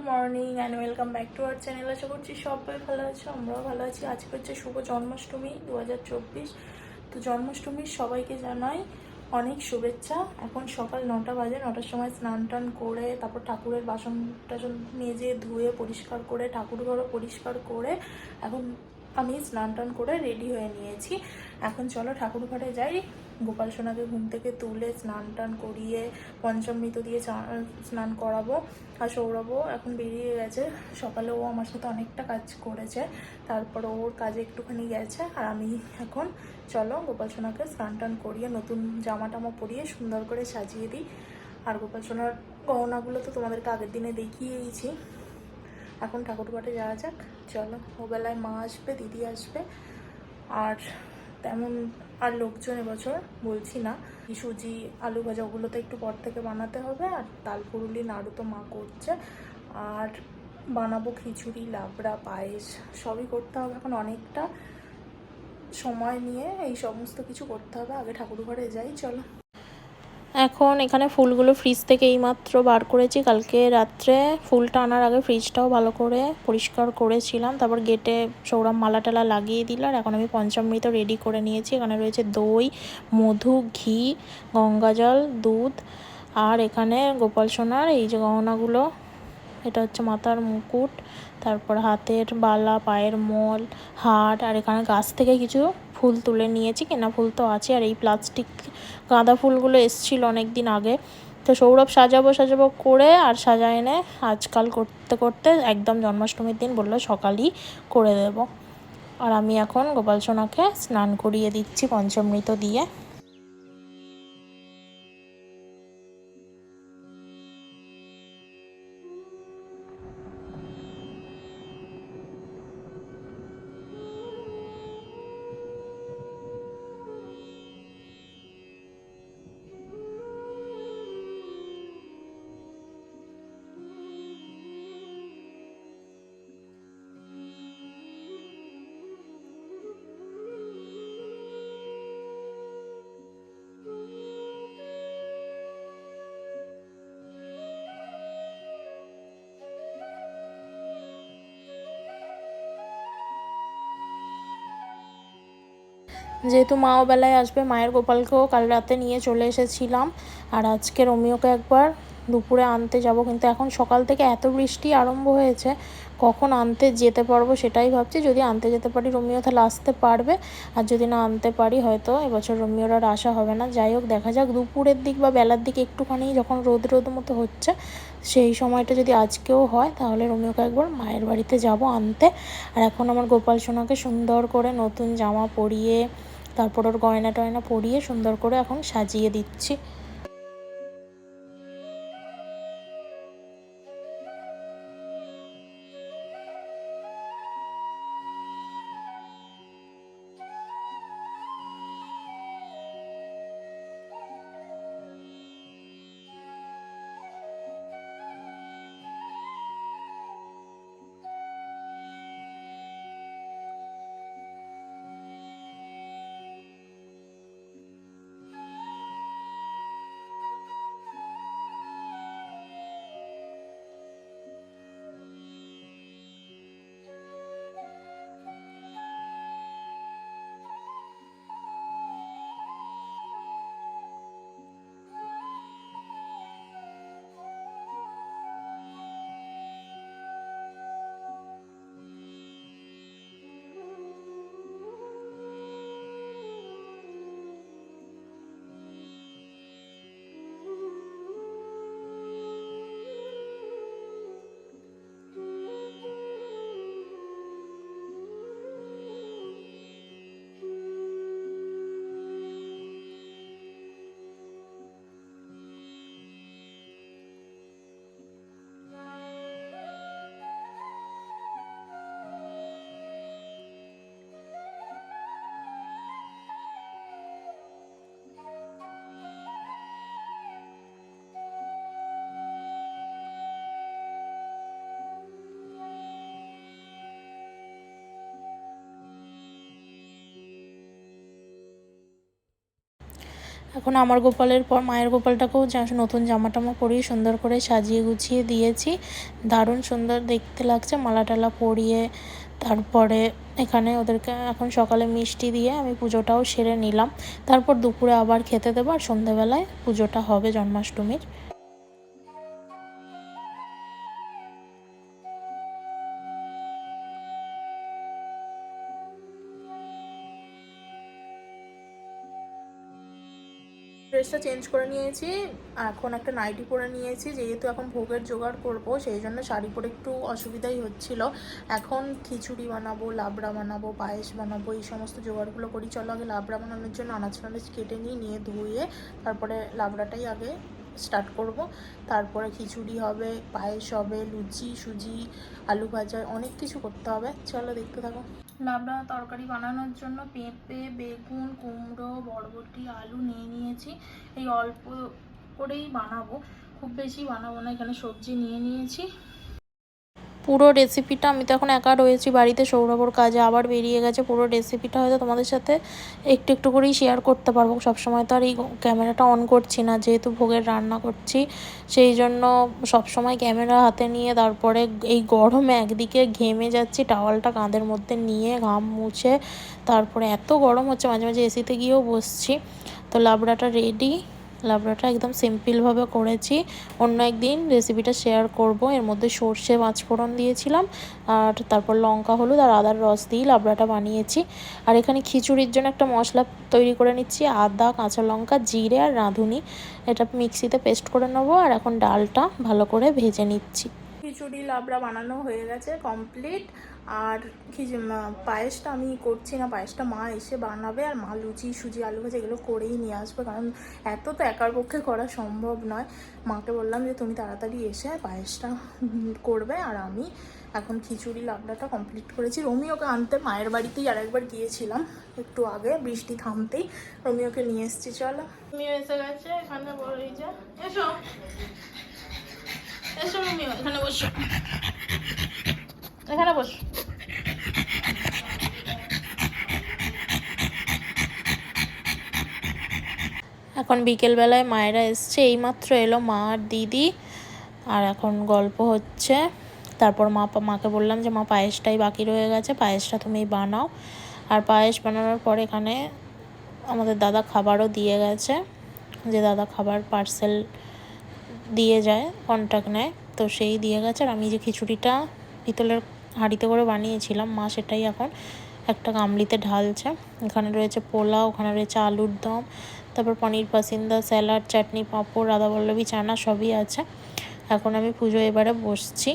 Good morning and welcome back to our channel আশা করছি সবাই ভালো আছে, আমরাও ভালো আছি। আজকে হচ্ছে শুভ জন্মাষ্টমী দু হাজার চব্বিশ। তো জন্মাষ্টমীর সবাইকে জানাই অনেক শুভেচ্ছা। এখন সকাল নটা বাজে, নটার সময় স্নান টান করে, তারপর ঠাকুরের বাসন টাসন মেজে, ধুয়ে, পরিষ্কার করে ঠাকুর ঘরও পরিষ্কার করে, এখন আমি স্নান টান করে রেডি হয়ে নিয়েছি। এখন চলো ঠাকুর ঘরে যাই। গোপাল সোনাকে ঘুম থেকে তুলে স্নান টান করিয়ে পঞ্চমৃত দিয়ে স্নান করাবো আর সৌরভও এখন বেরিয়ে গেছে। সকালে ও আমার সাথে অনেকটা কাজ করেছে। তারপর ওর কাজে একটুখানি গেছে আর আমি এখন চলো গোপাল সোনাকে স্নান টান করিয়ে নতুন জামা টামা পরিয়ে সুন্দর করে সাজিয়ে দিই। আর গোপাল সোনার গহনাগুলো তো তোমাদেরকে আগের দিনে দেখিয়েইছি। এখন ঠাকুরঘাটে যাওয়া যাক। চলো, ওবেলায় মা আসবে, দিদি আসবে। আর তেমন আর লোকজন এবছর বলছি না। সুজি, আলু ভাজা ওগুলো তো একটু পর থেকে বানাতে হবে আর তাল পুরুলি, নাড়ু তো মা করছে। আর বানাবো খিচুড়ি, লাবড়া, পায়েস, সবই করতে হবে। এখন অনেকটা সময় নিয়ে এই সমস্ত কিছু করতে হবে। আগে ঠাকুর ঘরে যাই, চলো। এখন এখানে ফুলগুলো ফ্রিজ থেকে এইমাত্র বার করেছি। কালকে রাত্রে ফুলটা আনার আগে ফ্রিজটাও ভালো করে পরিষ্কার করেছিলাম। তারপর গেটে সৌরভ মালা টালা লাগিয়ে দিল আর এখন আমি পঞ্চামৃত রেডি করে নিয়েছি। এখানে রয়েছে দই, মধু, ঘি গঙ্গাজল দুধ আর এখানে গোপাল সোনার এই যে গহনাগুলো। এটা হচ্ছে মাথার মুকুট, তারপর হাতের বালা, পায়ের মল হাট আর এখানে গাছ থেকে কিছু ফুল তুলে নিয়েছি, কেনা ফুল তো আছে। আর এই প্লাস্টিক গাঁদা ফুলগুলো এসছিল অনেক দিন আগে। তো সৌরভ সাজাবো সাজাবো করে আর সাজা এনে আজকাল করতে করতে একদম জন্মাষ্টমীর দিন বলল সকালই করে দেব। আর আমি এখন গোপাল সোনাকে স্নান করিয়ে দিচ্ছি পঞ্চমৃত দিয়ে। যেহেতু মাও বেলায় আসবে, মায়ের গোপালকেও কাল রাতে নিয়ে চলে এসেছিলাম। আর আজকে রোমিওকে একবার দুপুরে আনতে যাব। কিন্তু এখন সকাল থেকে এত বৃষ্টি আরম্ভ হয়েছে, কখন আনতে যেতে পারব সেটাই ভাবছি। যদি আনতে যেতে পারি, রোমিও তাহলে আসতে পারবে। আর যদি না আনতে পারি, হয়তো এবছর রোমিওর আর আসা হবে না। যাই হোক, দেখা যাক দুপুরের দিক বা বেলার দিকে একটুখানি যখন রোদ রোদ মতো হচ্ছে, সেই সময়টা যদি আজকেও হয়, তাহলে রোমিওকে একবার মায়ের বাড়িতে যাব আনতে। আর এখন আমার গোপাল সোনাকে সুন্দর করে নতুন জামা পরিয়ে তারপর ওর গয়না টয়না পরিয়ে সুন্দর করে এখন সাজিয়ে দিচ্ছি। এখন আমার গোপালের পর, মায়ের গোপালটাকেও নতুন জামা টামা পরিয়ে সুন্দর করে সাজিয়ে গুছিয়ে দিয়েছি। দারুণ সুন্দর দেখতে লাগছে, মালা টালা পরিয়ে তারপরে এখানে ওদেরকে এখন সকালে মিষ্টি দিয়ে আমি পুজোটাও সেরে নিলাম। তারপর দুপুরে আবার খেতে দেবো আর সন্ধ্যেবেলায় পুজোটা হবে জন্মাষ্টমীর। ড্রেসটা চেঞ্জ করে নিয়েছি। এখন একটা নাইটি পরে নিয়েছি, যেহেতু এখন ভোগের জোগাড় করব, সেই জন্য শাড়ি পরে একটু অসুবিধাই হচ্ছিল। এখন খিচুড়ি বানাবো, লাবড়া বানাবো, পায়েস বানাবো, এই সমস্ত জোগাড়গুলো করি। চলো আগে লাবড়া বানানোর জন্য আনাজ ফানাজ কেটে নিই, নিয়ে ধুয়ে তারপরে লাবড়াটাই আগে স্টার্ট করব। তারপরে খিচুড়ি হবে, পায়েস হবে, লুচি, সুজি, আলু ভাজা, অনেক কিছু করতে হবে। চলো দেখতে থাকো। লাবড়া তরকারি বানানোর জন্য পেঁপে, বেগুন, কুমড়ো, বরবটি, আলু নিয়ে নিয়েছি। এই অল্প করেই বানাবো। খুব বেশি বানাবো না, এখানে সবজি নিয়ে নিয়েছি। পুরো রেসিপিটা আমি তো এখন একা রয়েছি বাড়িতে, সৌরভর কাজে আবার বেরিয়ে গেছে, পুরো রেসিপিটা হয়তো তোমাদের সাথে একটু একটু করেই শেয়ার করতে পারব। সবসময় তো আর এই ক্যামেরাটা অন করছি না, যেহেতু ভোগের রান্না করছি, সেই জন্য সবসময় ক্যামেরা হাতে নিয়ে তারপরে এই গরমে একদিকে ঘেমে যাচ্ছি টাওয়ালটা কাঁধের মধ্যে নিয়ে ঘাম মুছে, তারপরে এত গরম হচ্ছে, মাঝে মাঝে এসিতে গিয়েও বসছি, তো লাবড়াটা রেডি লাবড়াটা একদম সিম্পলভাবে করেছি। অন্য একদিন রেসিপিটা শেয়ার করব। এর মধ্যে সর্ষে, পাঁচফোড়ন ফোড়ন দিয়েছিলাম আর তারপর লঙ্কা, হলুদ আর আদার রস দিয়ে লাবড়াটা বানিয়েছি। আর এখানে খিচুড়ির জন্য একটা মশলা তৈরি করে নিচ্ছি। আদা, কাঁচা লঙ্কা, জিরে আর রাঁধুনি। এটা মিক্সিতে পেস্ট করে নেব। আর এখন ডালটা ভালো করে ভেজে নিচ্ছি। খিচুড়ি, লাবড়া বানানো হয়ে গেছে কমপ্লিট আর খিচু পায়েসটা আমি করছি না, পায়েসটা মা এসে বানাবে আর মা লুচি, সুজি, আলু ভাজা এগুলো করেই নিয়ে আসবে। কারণ এত তো একার পক্ষে করা সম্ভব নয়। মাকে বললাম যে, তুমি তাড়াতাড়ি এসে পায়েসটা করবে আর আমি এখন খিচুড়ি, লাবড়াটা কমপ্লিট করেছি। রোমিওকে আনতে মায়ের বাড়িতেই আরেকবার গিয়েছিলাম একটু আগে, বৃষ্টি থামতেই। রোমিওকে নিয়ে এসেছি, চলো। রোমিও এসে গেছে, এখানে বলে যে এখানে এখন বিকেলবেলায় মায়েরা এসছে, এইমাত্র এলো মা আর দিদি। আর এখন গল্প হচ্ছে, তারপর মা মাকে বললাম যে, মা, পায়েসটাই বাকি রয়ে গেছে, পায়েসটা তুমি বানাও। আর পায়েস বানানোর পর এখানে আমাদের দাদা খাবারও দিয়ে গেছে। যে দাদা খাবার পার্সেল দিয়ে যায় কন্ট্যাক্ট নেয়। তো সেই দিয়ে গেছে। আর আমি যে খিচুড়িটা পিতলের হাঁড়িতে করে বানিয়েছিলাম, মা সেটাই এখন একটা গামলিতে ঢালছে। এখানে রয়েছে পোলাও, ওখানে রয়েছে আলুর দম, তারপর পনির পাসিন্দা, স্যালাড, চাটনি, পাঁপড় রাধাবল্লভী চানা সবই আছে। এখন আমি পুজো এবারে বসছি।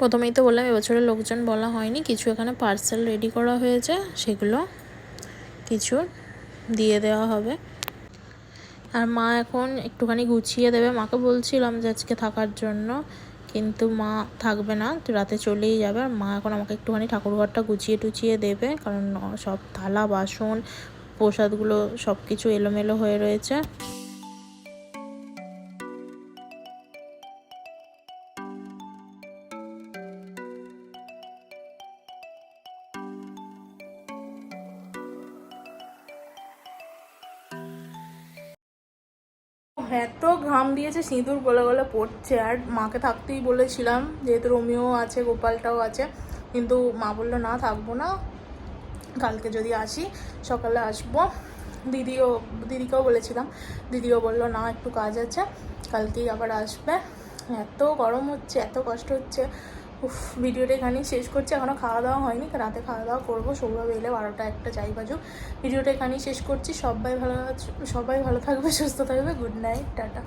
প্রথমেই তো বললাম, এবছরের লোকজন বলা হয়নি। কিছু এখানে পার্সেল রেডি করা হয়েছে, সেগুলো কিছু দিয়ে দেওয়া হবে। আর মা এখন একটুখানি গুছিয়ে দেবে। মাকে বলছিলাম যে আজকে থাকার জন্য, কিন্তু মা থাকবে না রাতে চলেই যাবে। আর মা এখন আমাকে একটুখানি ঠাকুরঘরটা গুছিয়ে টুচিয়ে দেবে, কারণ সব থালা, বাসন, প্রসাদগুলো সব কিছু এলোমেলো হয়ে রয়েছে। এত ঘাম দিয়েছে, সিঁদুর গলে গলে পড়ছে। আর মাকে থাকতেই বলেছিলাম যেহেতু রোমিও আছে, গোপালটাও আছে, কিন্তু মা বলল, না, থাকব না। কালকে যদি আসি, সকালে আসব। দিদিও, দিদিকেও বলেছিলাম। দিদিও বলল, না, একটু কাজ আছে, কালকেই আবার আসবে। এত গরম হচ্ছে, এত কষ্ট হচ্ছে। উফ, ভিডিওটা এখানেই শেষ করছি। এখনও খাওয়া দাওয়া হয়নি রাতে খাওয়া দাওয়া করব। সৌরভ এলে বারোটা একটা যাই বাজুক। ভিডিওটা এখানেই শেষ করছি। সবাই ভালো সবাই ভালো থাকবে, সুস্থ থাকবে। Good night, tata.